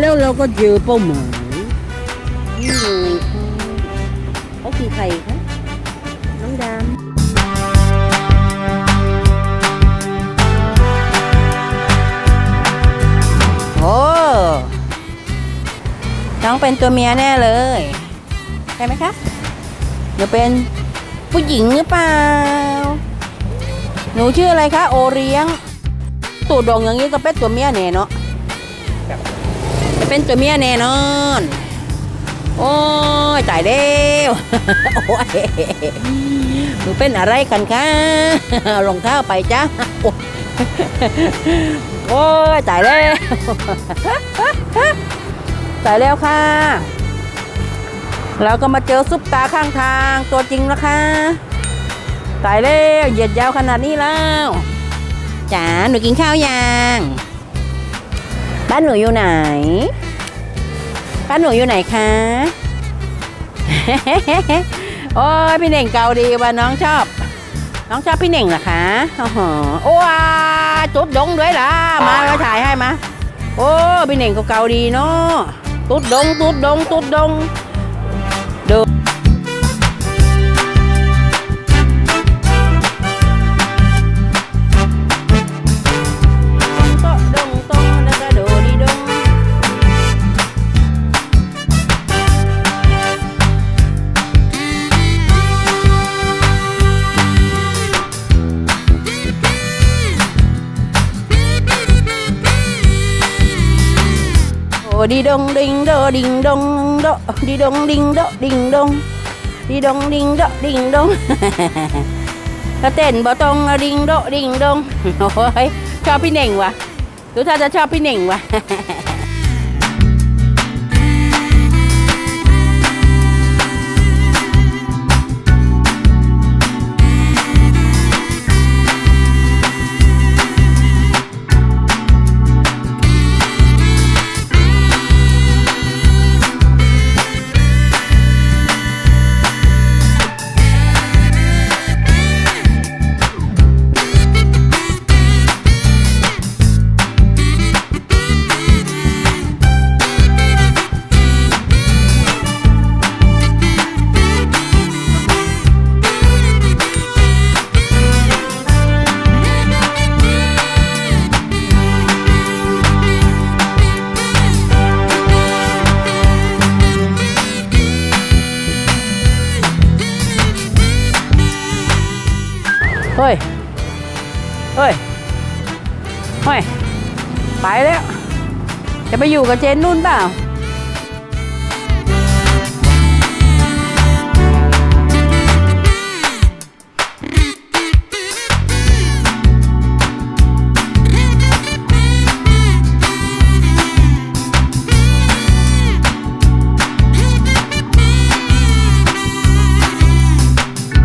แล้วเราก็เจอเป้าหมายนี่ไงคะเขาคือใครคะน้องดำโอ้น้องเป็นตัวเมียแน่เลยใช่ไหมคะหนูเป็นผู้หญิงหรือเปล่า หนูชื่ออะไรคะ โอเลี้ยง ตูดด่งอย่างนี้ก็เป็นตัวเมียแน่เนาะ เป็นตัวเมียแน่นอน โอ้ยตายแล้วโอ้ยหนูเป็นอะไรกันคะรองเท้าไปจ้ะโอ้ยตายแล้วตายแล้วค่ะเราก็มาเจอซุปตาข้างทางตัวจริงแล้วค่ะตายแล้วเหยียดยาวขนาดนี้แล้วจ๋าหนูกินข้าวยัง บ้านหนูอยู่ไหน บ้านหนูอยู่ไหนคะ โอ้ยพี่เน่งเกาดีว่าน้องชอบ น้องชอบพี่เน่งเหรอคะโอ้โหโอ้ว้าจุดดงด้วยล่ะ มาเราถ่ายให้มา โอ้พี่เน่งก็เกาดีเนาะตุดดงตุดดงตุดดงดู โอ้ดีดงดิงโดดิงดงโดดีดงดิงโดดิงดงดีดงดิงโดดิงดงก็เต้นบ่ตรงอะดิงโดดิงดงโอ้ยชอบพี่เน่งว่ะดูถ้าจะชอบพี่เน่งว่ะ เฮ้ย เฮ้ย เฮ้ย ไปแล้ว จะไปอยู่กับเจนนุ่นเปล่า